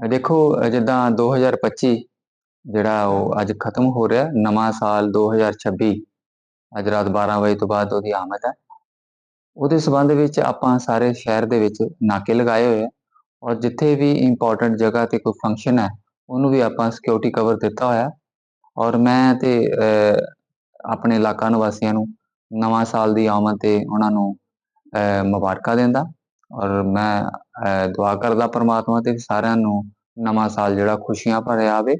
ਦੇਖੋ ਜਿੱਦਾਂ 2025 ਜਿਹੜਾ ਉਹ ਅੱਜ ਖਤਮ ਹੋ ਰਿਹਾ ਨਵਾਂ ਸਾਲ 2026 ਅੱਜ ਰਾਤ 12 ਵਜੇ ਤੋਂ ਬਾਅਦ ਉਹਦੀ ਆਮਦ ਹੈ। ਉਹਦੇ ਸਬੰਧ ਵਿੱਚ ਆਪਾਂ ਸਾਰੇ ਸ਼ਹਿਰ ਦੇ ਵਿੱਚ ਨਾਕੇ ਲਗਾਏ ਹੋਏ ਆ ਔਰ ਜਿੱਥੇ ਵੀ ਇੰਪੋਰਟੈਂਟ ਜਗ੍ਹਾ ਤੇ ਕੋਈ ਫੰਕਸ਼ਨ ਹੈ ਉਹਨੂੰ ਵੀ ਆਪਾਂ ਸਿਕਿਉਰਿਟੀ ਕਵਰ ਦਿੱਤਾ ਹੋਇਆ। ਔਰ ਮੈਂ ਤੇ ਆਪਣੇ ਇਲਾਕਾ ਨਿਵਾਸੀਆਂ ਨੂੰ ਨਵਾਂ ਸਾਲ ਦੀ ਆਮਦ ਤੇ ਉਹਨਾਂ ਨੂੰ ਮੁਬਾਰਕਾਂ ਦਿੰਦਾ। ਔਰ ਮੈਂ ਦੁਆ ਕਰਦਾ ਪਰਮਾਤਮਾ ਤੇ ਸਾਰਿਆਂ ਨੂੰ ਨਵਾਂ ਸਾਲ ਜਿਹੜਾ ਖੁਸ਼ੀਆਂ ਭਰਿਆ ਆਵੇ।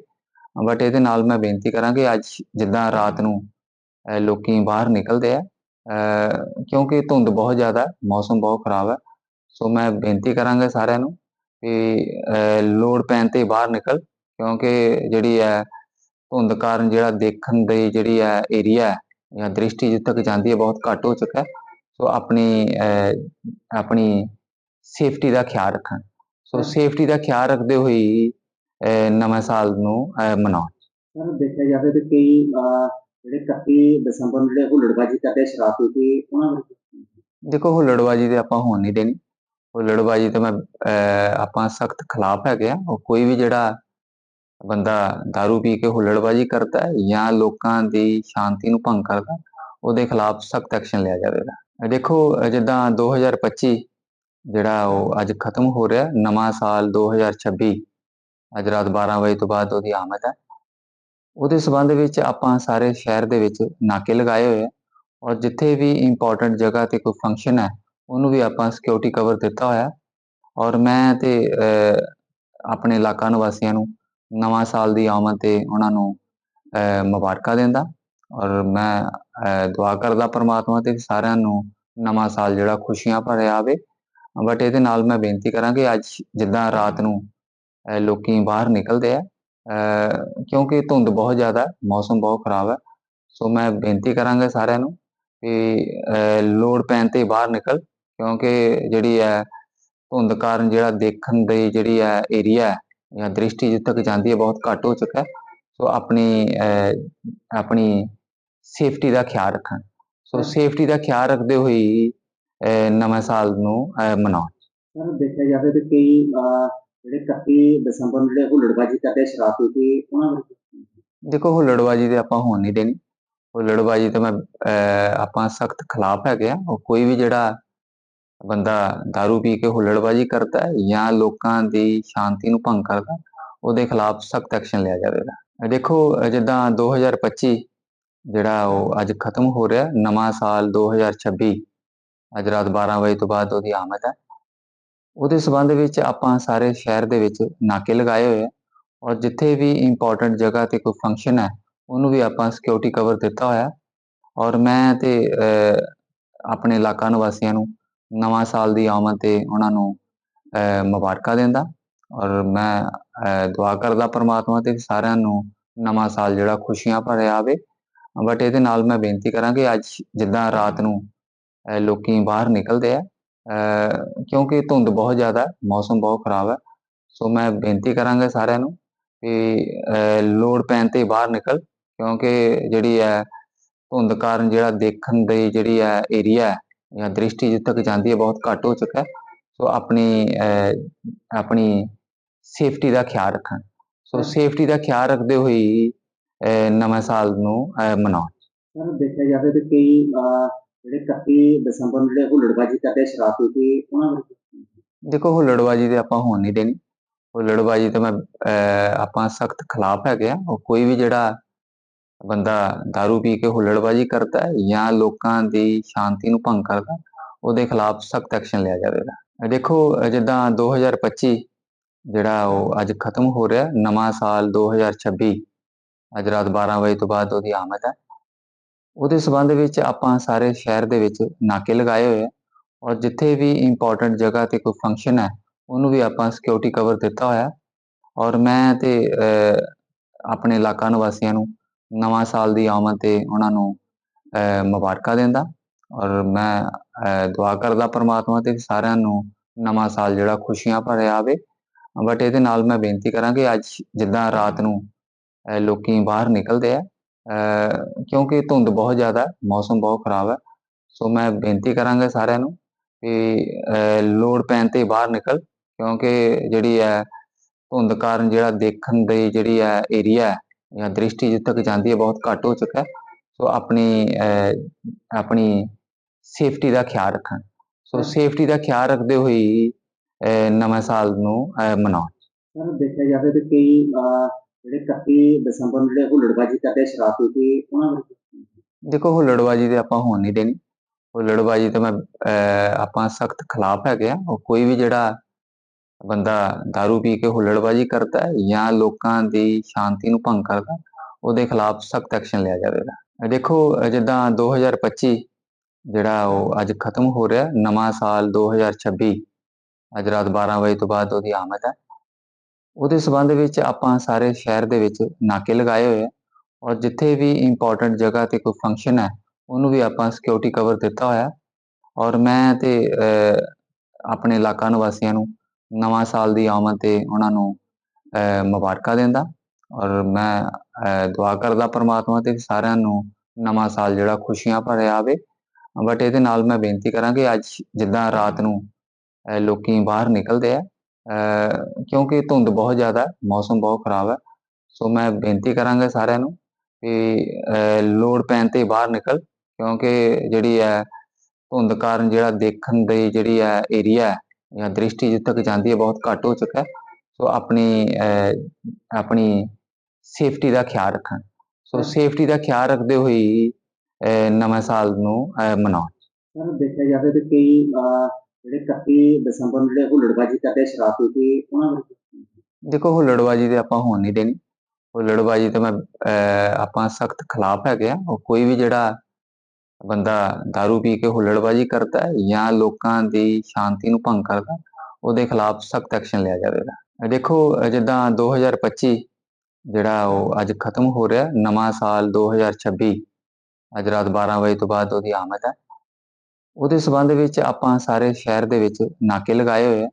ਬਟ ਇਹਦੇ ਨਾਲ ਮੈਂ ਬੇਨਤੀ ਕਰਾਂ ਕਿ ਅੱਜ ਜਿੱਦਾਂ ਰਾਤ ਨੂੰ ਅ, ਲੋਕੀ ਬਾਹਰ ਨਿਕਲਦੇ ਆ ਅ, ਕਿਉਂਕਿ ਧੁੰਦ ਬਹੁਤ ਜ਼ਿਆਦਾ ਹੈ, ਮੌਸਮ ਬਹੁਤ ਖਰਾਬ ਹੈ। ਸੋ ਮੈਂ ਬੇਨਤੀ ਕਰਾਂਗਾ ਸਾਰਿਆਂ ਨੂੰ ਕਿ ਅ, ਲੋੜ ਪੈਣ ਤੇ ਬਾਹਰ ਨਿਕਲ ਕਿਉਂਕਿ ਜਿਹੜੀ ਹੈ ਧੁੰਦ ਕਾਰਨ ਜਿਹੜਾ ਦੇਖਣ ਦੀ ਜਿਹੜੀ ਹੈ ਏਰੀਆ ਜਾਂ ਦ੍ਰਿਸ਼ਟੀ ਜਿੱਥੇ ਤੱਕ ਜਾਂਦੀ ਹੈ ਬਹੁਤ ਘੱਟ ਹੋ ਚੁੱਕਾ ਹੈ। ਸੋ ਆਪਣੀ ਅਹ, ਆਪਣੀ ਸੇਫਟੀ ਦਾ ਖਿਆਲ ਰੱਖਣ। ਸੋ ਸੇਫਟੀ ਦਾ ਖਿਆਲ ਰੱਖਦੇ ਹੋਏ ਨਵੇਂ ਸਾਲ ਨੂੰ ਮਨਾਉਣ ਸਰ ਦੇਖਿਆ ਜਾਵੇ ਤੇ ਕਈ ਅਹ, ਜਿਹੜੇ 31 ਦਸੰਬਰ ਨੂੰ ਜਿਹੜੇ ਹੁੱਲੜਬਾਜ਼ੀ ਕਰਦੇ ਆ ਸ਼ਰਾਬ ਪੀ ਕੇ ਉਹਨਾਂ ਬਾਰੇ ਦੇਖੋ ਹੁੱਲੜਬਾਜੀ ਤੇ ਆਪਾਂ ਹੋਣ ਨਹੀਂ ਦੇਣੀ। ਹੁੱਲੜਬਾਜੀ ਤੇ ਮੈਂ ਆਪਾਂ ਸਖਤ ਖਿਲਾਫ ਹੈਗੇ ਆ। ਉਹ ਕੋਈ ਵੀ ਜਿਹੜਾ ਬੰਦਾ दारू ਪੀ ਕੇ ਹੁੱਲੜਬਾਜੀ ਕਰਦਾ ਹੈ ਜਾਂ ਲੋਕਾਂ ਦੀ ਸ਼ਾਂਤੀ ਨੂੰ ਭੰਗ ਕਰਦਾ ਉਹਦੇ ਖਿਲਾਫ ਸਖਤ ਐਕਸ਼ਨ ਲਿਆ ਜਾਵੇਗਾ। ਦੇਖੋ ਜਿੱਦਾਂ 2025 ਜਿਹੜਾ ਉਹ ਅੱਜ ਖਤਮ ਹੋ ਰਿਹਾ ਨਵਾਂ ਸਾਲ 2026 ਅੱਜ ਰਾਤ 12 ਵਜੇ ਤੋਂ ਬਾਅਦ ਉਹਦੀ ਆਮਦ ਹੈ। ਉਹਦੇ ਸਬੰਧ ਵਿੱਚ ਆਪਾਂ ਸਾਰੇ ਸ਼ਹਿਰ ਦੇ ਵਿੱਚ ਨਾਕੇ ਲਗਾਏ ਹੋਏ ਆ ਔਰ ਜਿੱਥੇ ਵੀ ਇੰਪੋਰਟੈਂਟ ਜਗ੍ਹਾ ਤੇ ਕੋਈ ਫੰਕਸ਼ਨ ਹੈ ਉਹਨੂੰ ਵੀ ਆਪਾਂ ਸਿਕਿਉਰਿਟੀ ਕਵਰ ਦਿੱਤਾ ਹੋਇਆ। ਔਰ ਮੈਂ ਤੇ ਆਪਣੇ ਇਲਾਕਾ ਨਿਵਾਸੀਆਂ ਨੂੰ ਨਵਾਂ ਸਾਲ ਦੀ ਆਮਦ ਤੇ ਉਹਨਾਂ ਨੂੰ ਮੁਬਾਰਕਾਂ ਦਿੰਦਾ। ਔਰ ਮੈਂ ਦੁਆ ਕਰਦਾ ਪਰਮਾਤਮਾ ਤੇ ਸਾਰਿਆਂ ਨੂੰ ਨਵਾਂ ਸਾਲ ਜਿਹੜਾ ਖੁਸ਼ੀਆਂ ਭਰਿਆ ਆਵੇ। ਬਟ ਇਹਦੇ ਨਾਲ ਮੈਂ ਬੇਨਤੀ ਕਰਾਂਗੇ ਅੱਜ ਜਿੱਦਾਂ ਰਾਤ ਨੂੰ ਲੋਕੀ ਬਾਹਰ ਨਿਕਲਦੇ ਆ ਕਿਉਂਕਿ ਧੁੰਦ ਬਹੁਤ ਜ਼ਿਆਦਾ ਹੈ, ਮੌਸਮ ਬਹੁਤ ਖਰਾਬ ਹੈ। ਸੋ ਮੈਂ ਬੇਨਤੀ ਕਰਾਂਗਾ ਸਾਰਿਆਂ ਨੂੰ ਕਿ ਲੋੜ ਪੈਣ ਤੇ ਬਾਹਰ ਨਿਕਲ ਕਿਉਂਕਿ ਜਿਹੜੀ ਹੈ ਧੁੰਦ ਕਾਰਨ ਜਿਹੜਾ ਦੇਖਣ ਦੀ ਜਿਹੜੀ ਹੈ ਏਰੀਆ ਜਾਂ ਦ੍ਰਿਸ਼ਟੀ ਜਿੱਥੇ ਤੱਕ ਜਾਂਦੀ ਹੈ ਬਹੁਤ ਘੱਟ ਹੋ ਚੁੱਕਾ ਹੈ। ਸੋ ਆਪਣੀ ਆਪਣੀ ਸੇਫਟੀ ਦਾ ਖਿਆਲ ਰੱਖਣ ਸੋ ਸੇਫਟੀ ਦਾ ਖਿਆਲ ਰੱਖਦੇ ਹੋਏ ਨਵੇਂ ਸਾਲ ਨੂੰ ਮਨਾਉਣ। ਸਰ ਦੇਖਿਆ ਜਾਵੇ ਤੇ ਕਈ ਜਿਹੜੇ 31 ਦਸੰਬਰ ਨੂੰ ਜਿਹੜੇ ਹੁੱਲੜਬਾਜ਼ੀ ਕਰਦੇ ਸ਼ਰਾਬ ਪੀ ਕੇ ਉਹਨਾਂ ਬਾਰੇ ਦੇਖੋ ਹੁੱਲੜਬਾਜੀ ਤੇ ਆਪਾਂ ਹੋਣ ਨਹੀਂ ਦੇਣੀ। ਹੁੱਲੜਬਾਜੀ ਤੇ ਮੈਂ ਆਪਾਂ ਸਖਤ ਖਿਲਾਫ ਹੈਗੇ ਆ। ਉਹ ਕੋਈ ਵੀ ਜਿਹੜਾ ਬੰਦਾ दारू ਪੀ ਕੇ ਹੁੱਲੜਬਾਜੀ ਕਰਦਾ ਹੈ ਜਾਂ ਲੋਕਾਂ ਦੀ ਸ਼ਾਂਤੀ ਨੂੰ ਭੰਗ ਕਰਦਾ ਉਹਦੇ ਖਿਲਾਫ ਸਖਤ ਐਕਸ਼ਨ ਲਿਆ ਜਾਵੇਗਾ। ਦੇਖੋ ਜਿੱਦਾਂ 2025 ਜਿਹੜਾ ਉਹ ਅੱਜ ਖਤਮ ਹੋ ਰਿਹਾ ਨਵਾਂ ਸਾਲ 2026 ਅੱਜ ਰਾਤ 12 ਵਜੇ ਤੋਂ ਬਾਅਦ ਉਹਦੀ ਆਮਦ ਹੈ। ਉਹਦੇ ਸਬੰਧ ਵਿੱਚ ਆਪਾਂ ਸਾਰੇ ਸ਼ਹਿਰ ਦੇ ਵਿੱਚ ਨਾਕੇ ਲਗਾਏ ਹੋਏ ਆ ਔਰ ਜਿੱਥੇ ਵੀ ਇੰਪੋਰਟੈਂਟ ਜਗ੍ਹਾ ਤੇ ਕੋਈ ਫੰਕਸ਼ਨ ਹੈ ਉਹਨੂੰ ਵੀ ਆਪਾਂ ਸਿਕਿਉਰਿਟੀ ਕਵਰ ਦਿੱਤਾ ਹੋਇਆ ਔਰ ਮੈਂ ਤੇ ਆਪਣੇ ਇਲਾਕਾ ਨਿਵਾਸੀਆਂ ਨੂੰ ਨਵਾਂ ਸਾਲ ਦੀ ਆਮਦ ਤੇ ਉਹਨਾਂ ਨੂੰ ਅਹ, ਮੁਬਾਰਕਾਂ ਦਿੰਦਾ ਔਰ ਮੈਂ ਦੁਆ ਕਰਦਾ ਪਰਮਾਤਮਾ ਤੇ ਵੀ ਸਾਰਿਆਂ ਨੂੰ ਨਵਾਂ ਸਾਲ ਜਿਹੜਾ ਖੁਸ਼ੀਆਂ ਭਰਿਆ ਆਵੇ। ਬਟ ਇਹਦੇ ਨਾਲ ਮੈਂ ਬੇਨਤੀ ਕਰਾਂਗੇ ਅੱਜ ਜਿੱਦਾਂ ਰਾਤ ਨੂੰ ਲੋਕੀ ਬਾਹਰ ਨਿਕਲਦੇ ਆ ਕਿਉਂਕਿ ਧੁੰਦ ਬਹੁਤ ਜ਼ਿਆਦਾ ਹੈ, ਮੌਸਮ ਬਹੁਤ ਖਰਾਬ ਹੈ। ਸੋ ਮੈਂ ਬੇਨਤੀ ਕਰਾਂਗਾ ਸਾਰਿਆਂ ਨੂੰ ਕਿ ਲੋੜ ਪੈਣ ਤੇ ਬਾਹਰ ਨਿਕਲ ਕਿਉਂਕਿ ਜਿਹੜੀ ਹੈ ਧੁੰਦ ਕਾਰਨ ਜਿਹੜਾ ਦੇਖਣ ਦੀ ਜਿਹੜੀ ਹੈ ਏਰੀਆ ਜਾਂ ਦ੍ਰਿਸ਼ਟੀ ਜਿੱਥੇ ਤੱਕ ਜਾਂਦੀ ਹੈ ਬਹੁਤ ਘੱਟ ਹੋ ਚੁੱਕਾ ਹੈ। ਸੋ ਆਪਣੀ ਆਪਣੀ ਸੇਫਟੀ ਦਾ ਖਿਆਲ ਰੱਖਣ। ਸੋ ਸੇਫਟੀ ਦਾ ਖਿਆਲ ਰੱਖਦੇ ਹੋਏ ਹੀ, ਅਹ, ਨਵੇਂ ਸਾਲ ਨੂੰ ਮਨਾਉਣ ਸਰ ਦੇਖਿਆ ਜਾਵੇ ਤੇ ਕਈ ਜਿਹੜੇ 31 ਦਸੰਬਰ ਨੂੰ ਜਿਹੜੇ ਹੁੱਲੜਬਾਜ਼ੀ ਕਰਦੇ ਆ ਸ਼ਰਾਬ ਪੀ ਕੇ ਉਹਨਾਂ ਬਾਰੇ ਦੇਖੋ ਹੁੱਲੜਬਾਜੀ ਤੇ ਆਪਾਂ ਹੋਣ ਨਹੀਂ ਦੇਣੀ। ਹੁੱਲੜਬਾਜੀ ਤੇ ਮੈਂ ਅਹ, ਆਪਾਂ ਸਖਤ ਖਿਲਾਫ ਹੈਗੇ ਆ। ਉਹ ਕੋਈ ਵੀ ਜਿਹੜਾ ਬੰਦਾ दारू ਪੀ ਕੇ ਹੁੱਲੜਬਾਜੀ ਕਰਦਾ ਹੈ ਜਾਂ ਲੋਕਾਂ ਦੀ ਸ਼ਾਂਤੀ ਨੂੰ ਭੰਗ ਕਰਦਾ ਉਹਦੇ ਖਿਲਾਫ ਸਖਤ ਐਕਸ਼ਨ ਲਿਆ ਜਾਵੇਗਾ। ਅਹ ਦੇਖੋ ਅਹ ਜਿੱਦਾਂ 2025 ਜਿਹੜਾ ਉਹ ਅੱਜ ਖਤਮ ਹੋ ਰਿਹਾ ਨਵਾਂ ਸਾਲ 2026 ਅੱਜ ਰਾਤ 12 ਵਜੇ ਤੋਂ ਬਾਅਦ ਉਹਦੀ ਆਮਦ ਹੈ। ਉਹਦੇ ਸਬੰਧ ਵਿੱਚ ਆਪਾਂ ਸਾਰੇ ਸ਼ਹਿਰ ਦੇ ਵਿੱਚ ਨਾਕੇ ਲਗਾਏ ਹੋਏ ਆ ਔਰ ਜਿੱਥੇ ਵੀ ਇੰਪੋਰਟੈਂਟ ਜਗ੍ਹਾ ਤੇ ਕੋਈ ਫੰਕਸ਼ਨ ਹੈ ਉਹਨੂੰ ਵੀ ਆਪਾਂ ਸਿਕਿਉਰਿਟੀ ਕਵਰ ਦਿੱਤਾ ਹੋਇਆ। ਔਰ ਮੈਂ ਤੇ ਆਪਣੇ ਇਲਾਕਾ ਨਿਵਾਸੀਆਂ ਨੂੰ ਨਵਾਂ ਸਾਲ ਦੀ ਆਮਦ ਤੇ ਉਹਨਾਂ ਨੂੰ ਮੁਬਾਰਕਾਂ ਦਿੰਦਾ। ਔਰ ਮੈਂ ਦੁਆ ਕਰਦਾ ਪਰਮਾਤਮਾ ਤੇ ਵੀ ਸਾਰਿਆਂ ਨੂੰ ਨਵਾਂ ਸਾਲ ਜਿਹੜਾ ਖੁਸ਼ੀਆਂ ਭਰਿਆ ਆਵੇ। ਬਟ ਇਹਦੇ ਨਾਲ ਮੈਂ ਬੇਨਤੀ ਕਰਾਂਗੇ ਅੱਜ ਜਿੱਦਾਂ ਰਾਤ ਨੂੰ ਅਹ, ਲੋਕੀ ਬਾਹਰ ਨਿਕਲਦੇ ਆ ਕਿਉਂਕਿ ਧੁੰਦ ਬਹੁਤ ਜ਼ਿਆਦਾ ਹੈ, ਮੌਸਮ ਬਹੁਤ ਖਰਾਬ ਹੈ। ਸੋ ਮੈਂ ਬੇਨਤੀ ਕਰਾਂਗਾ ਸਾਰਿਆਂ ਨੂੰ ਕਿ ਲੋੜ ਪੈਣ ਤੇ ਬਾਹਰ ਨਿਕਲ ਕਿਉਂਕਿ ਜਿਹੜੀ ਹੈ ਧੁੰਦ ਕਾਰਨ ਜਿਹੜਾ ਦੇਖਣ ਦੀ ਜਿਹੜੀ ਹੈ ਏਰੀਆ ਜਾਂ ਦ੍ਰਿਸ਼ਟੀ ਜਿੱਥੇ ਤੱਕ ਜਾਂਦੀ ਹੈ ਬਹੁਤ ਘੱਟ ਹੋ ਚੁੱਕਾ ਹੈ। ਸੋ ਆਪਣੀ ਆਪਣੀ ਸੇਫਟੀ ਦਾ ਖਿਆਲ ਰੱਖਣ। ਸੋ ਸੇਫਟੀ ਦਾ ਖਿਆਲ ਰੱਖਦੇ ਹੋਏ ਨਵਾਂ ਸਾਲ ਨੂੰ ਮਨਾਉਣ ਸਰ ਦੇਖਿਆ ਜਾਵੇ ਤੇ ਕਈ ਜਿਹੜੇ 31 ਦਸੰਬਰ ਨੂੰ ਜਿਹੜੇ ਹੁੱਲੜਬਾਜ਼ੀ ਕਰਦੇ ਆ ਸ਼ਰਾਬ ਪੀ ਕੇ ਉਹਨਾਂ ਬਾਰੇ ਦੇਖੋ ਹੁੱਲੜਬਾਜੀ ਤੇ ਆਪਾਂ ਹੋਣ ਨਹੀਂ ਦੇਣੀ। ਹੁੱਲੜਬਾਜੀ ਤੇ ਮੈਂ ਅਹ, ਆਪਾਂ ਸਖਤ ਖਿਲਾਫ ਹੈਗੇ ਆ। ਉਹ ਕੋਈ ਵੀ ਜਿਹੜਾ ਬੰਦਾ दारू ਪੀ ਕੇ ਹੁੱਲੜਬਾਜੀ ਕਰਦਾ ਹੈ ਜਾਂ ਲੋਕਾਂ ਦੀ ਸ਼ਾਂਤੀ ਨੂੰ ਭੰਗ ਕਰਦਾ ਉਹਦੇ ਖਿਲਾਫ ਸਖਤ ਐਕਸ਼ਨ ਲਿਆ ਜਾਵੇਗਾ। ਅਹ ਦੇਖੋ ਅਹ ਜਿੱਦਾਂ 2025 ਜਿਹੜਾ ਉਹ ਅੱਜ ਖਤਮ ਹੋ ਰਿਹਾ ਨਵਾਂ ਸਾਲ 2026 ਅੱਜ ਰਾਤ 12 ਵਜੇ ਤੋਂ ਬਾਅਦ ਉਹਦੀ ਆਮਦ ਹੈ। ਉਹਦੇ ਸਬੰਧ ਵਿੱਚ ਆਪਾਂ ਸਾਰੇ ਸ਼ਹਿਰ ਦੇ ਵਿੱਚ ਨਾਕੇ ਲਗਾਏ ਹੋਏ ਆ ਔਰ ਜਿੱਥੇ ਵੀ ਇੰਪੋਰਟੈਂਟ ਜਗ੍ਹਾ ਤੇ ਕੋਈ ਫੰਕਸ਼ਨ ਹੈ ਉਹਨੂੰ ਵੀ ਆਪਾਂ ਸਿਕਿਉਰਿਟੀ ਕਵਰ ਦਿੱਤਾ ਹੋਇਆ। ਔਰ ਮੈਂ ਤੇ ਆਪਣੇ ਇਲਾਕਾ ਨਿਵਾਸੀਆਂ ਨੂੰ ਨਵਾਂ ਸਾਲ ਦੀ ਆਮਦ ਤੇ ਉਹਨਾਂ ਨੂੰ ਮੁਬਾਰਕਾਂ ਦਿੰਦਾ। ਔਰ ਮੈਂ ਦੁਆ ਕਰਦਾ ਪ੍ਰਮਾਤਮਾ ਤੇ ਵੀ ਸਾਰਿਆਂ ਨੂੰ ਨਵਾਂ ਸਾਲ ਜਿਹੜਾ ਖੁਸ਼ੀਆਂ ਭਰਿਆ ਆਵੇ। ਬਟ ਇਹਦੇ ਨਾਲ ਮੈਂ ਬੇਨਤੀ ਕਰਾਂਗੇ ਅੱਜ ਜਿੱਦਾਂ ਰਾਤ ਨੂੰ ਅਹ, ਲੋਕੀ ਬਾਹਰ ਨਿਕਲਦੇ ਆ ਕਿਉਂਕਿ ਧੁੰਦ ਬਹੁਤ ਜ਼ਿਆਦਾ ਹੈ ਮੌਸਮ ਬਹੁਤ ਖਰਾਬ ਹੈ। ਸੋ ਮੈਂ ਬੇਨਤੀ ਕਰਾਂਗਾ ਸਾਰਿਆਂ ਨੂੰ ਕਿ ਲੋੜ ਪੈਣ ਤੇ ਬਾਹਰ ਨਿਕਲ ਕਿਉਂਕਿ ਜਿਹੜੀ ਹੈ ਧੁੰਦ ਕਾਰਨ ਜਿਹੜਾ ਦੇਖਣ ਦੀ ਜਿਹੜੀ ਹੈ ਏਰੀਆ ਜਾਂ ਦ੍ਰਿਸ਼ਟੀ ਜਿੱਥੇ ਤੱਕ ਜਾਂਦੀ ਹੈ ਬਹੁਤ ਘੱਟ ਹੋ ਚੁੱਕਾ ਹੈ। ਸੋ ਆਪਣੀ ਆਪਣੀ ਸੇਫਟੀ ਦਾ ਖਿਆਲ ਰੱਖਣ। ਸੋ ਸੇਫਟੀ ਦਾ ਖਿਆਲ ਰੱਖਦੇ ਹੋਏ ਨਵਾਂ ਸਾਲ ਨੂੰ ਮਨਾਉਣ ਸਰ ਦੇਖਿਆ ਜਾਵੇ ਤੇ ਕਈ ਜਿਹੜੇ 31 ਦਸੰਬਰ ਨੂੰ ਜਿਹੜੇ ਹੁੱਲੜਬਾਜ਼ੀ ਕਰਦੇ ਆ ਸ਼ਰਾਬ ਪੀ ਕੇ ਉਹਨਾਂ ਬਾਰੇ ਦੇਖੋ ਹੁੱਲੜਬਾਜੀ ਤੇ ਆਪਾਂ ਹੋਣ ਨਹੀਂ ਦੇਣੀ। ਹੁੱਲੜਬਾਜੀ ਤੇ ਮੈਂ ਅਹ, ਆਪਾਂ ਸਖਤ ਖਿਲਾਫ ਹੈਗੇ ਆ। ਉਹ ਕੋਈ ਵੀ ਜਿਹੜਾ ਬੰਦਾ दारू ਪੀ ਕੇ ਹੁੱਲੜਬਾਜੀ ਕਰਦਾ ਹੈ ਜਾਂ ਲੋਕਾਂ ਦੀ ਸ਼ਾਂਤੀ ਨੂੰ ਭੰਗ ਕਰਦਾ ਉਹਦੇ ਖਿਲਾਫ ਸਖਤ ਐਕਸ਼ਨ ਲਿਆ ਜਾਵੇਗਾ। ਅਹ ਦੇਖੋ ਅਹ ਜਿੱਦਾਂ 2025 ਜਿਹੜਾ ਉਹ ਅੱਜ ਖਤਮ ਹੋ ਰਿਹਾ ਨਵਾਂ ਸਾਲ 2026 ਅੱਜ ਰਾਤ 12 ਵਜੇ ਤੋਂ ਬਾਅਦ ਉਹਦੀ ਆਮਦ ਹੈ। ਉਹਦੇ ਸਬੰਧ ਵਿੱਚ ਆਪਾਂ ਸਾਰੇ ਸ਼ਹਿਰ ਦੇ ਵਿੱਚ ਨਾਕੇ ਲਗਾਏ ਹੋਏ ਆ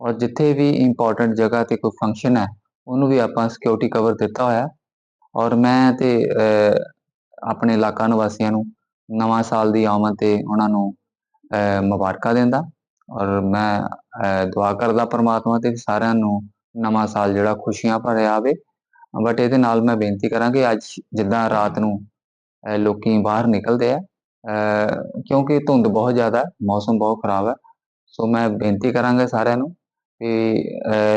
ਔਰ ਜਿੱਥੇ ਵੀ ਇੰਪੋਰਟੈਂਟ ਜਗ੍ਹਾ ਤੇ ਕੋਈ ਫੰਕਸ਼ਨ ਹੈ ਉਹਨੂੰ ਵੀ ਆਪਾਂ ਸਿਕਿਉਰਿਟੀ ਕਵਰ ਦਿੱਤਾ ਹੋਇਆ। ਔਰ ਮੈਂ ਤੇ ਆਪਣੇ ਇਲਾਕਾ ਨਿਵਾਸੀਆਂ ਨੂੰ ਨਵਾਂ ਸਾਲ ਦੀ ਆਮਦ ਤੇ ਉਹਨਾਂ ਨੂੰ ਮੁਬਾਰਕਾਂ ਦਿੰਦਾ। ਔਰ ਮੈਂ ਦੁਆ ਕਰਦਾ ਪ੍ਰਮਾਤਮਾ ਤੇ ਵੀ ਸਾਰਿਆਂ ਨੂੰ ਨਵਾਂ ਸਾਲ ਜਿਹੜਾ ਖੁਸ਼ੀਆਂ ਭਰਿਆ ਆਵੇ। ਬਟ ਇਹਦੇ ਨਾਲ ਮੈਂ ਬੇਨਤੀ ਕਰਾਂਗੇ ਅੱਜ ਜਿੱਦਾਂ ਰਾਤ ਨੂੰ ਅਹ, ਲੋਕੀ ਬਾਹਰ ਨਿਕਲਦੇ ਆ ਕਿਉਂਕਿ ਧੁੰਦ ਬਹੁਤ ਜ਼ਿਆਦਾ ਹੈ ਮੌਸਮ ਬਹੁਤ ਖਰਾਬ ਹੈ। ਸੋ ਮੈਂ ਬੇਨਤੀ ਕਰਾਂਗਾ ਸਾਰਿਆਂ ਨੂੰ ਕਿ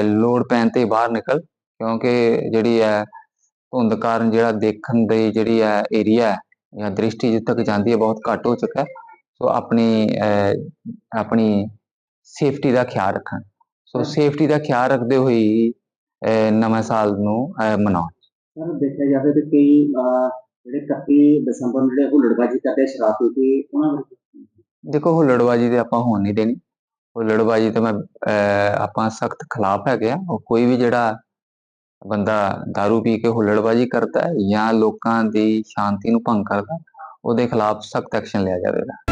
ਲੋੜ ਪੈਣ ਤੇ ਬਾਹਰ ਨਿਕਲ ਕਿਉਂਕਿ ਜਿਹੜੀ ਹੈ ਧੁੰਦ ਕਾਰਨ ਜਿਹੜਾ ਦੇਖਣ ਦੀ ਜਿਹੜੀ ਹੈ ਏਰੀਆ ਜਾਂ ਦ੍ਰਿਸ਼ਟੀ ਜਿੱਥੇ ਤੱਕ ਜਾਂਦੀ ਹੈ ਬਹੁਤ ਘੱਟ ਹੋ ਚੁੱਕਾ ਹੈ। ਸੋ ਆਪਣੀ ਆਪਣੀ ਸੇਫਟੀ ਦਾ ਖਿਆਲ ਰੱਖਣ। ਸੋ ਸੇਫਟੀ ਦਾ ਖਿਆਲ ਰੱਖਦੇ ਹੋਏ ਹੀ, ਅਹ, ਨਵਾਂ ਸਾਲ ਨੂੰ ਮਨਾਉਣ ਸਰ ਦੇਖਿਆ ਜਾਵੇ ਤੇ ਕਈ ਜਿਹੜੇ 31 ਦਸੰਬਰ ਨੂੰ ਜਿਹੜੇ ਹੁੱਲੜਬਾਜ਼ੀ ਕਰਦੇ ਆ ਸ਼ਰਾਬ ਪੀ ਕੇ ਉਹਨਾਂ ਬਾਰੇ ਦੇਖੋ ਹੁੱਲੜਬਾਜੀ ਤੇ ਆਪਾਂ ਹੋਣ ਨਹੀਂ ਦੇਣੀ। ਹੁੱਲੜਬਾਜੀ ਤੇ ਮੈਂ ਅਹ, ਆਪਾਂ ਸਖਤ ਖਿਲਾਫ ਹੈਗੇ ਆ। ਉਹ ਕੋਈ ਵੀ ਜਿਹੜਾ ਬੰਦਾ दारू ਪੀ ਕੇ ਹੁੱਲੜਬਾਜੀ ਕਰਦਾ ਹੈ ਜਾਂ ਲੋਕਾਂ ਦੀ ਸ਼ਾਂਤੀ ਨੂੰ ਭੰਗ ਕਰਦਾ ਉਹਦੇ ਖਿਲਾਫ ਸਖਤ ਐਕਸ਼ਨ ਲਿਆ ਜਾਵੇਗਾ।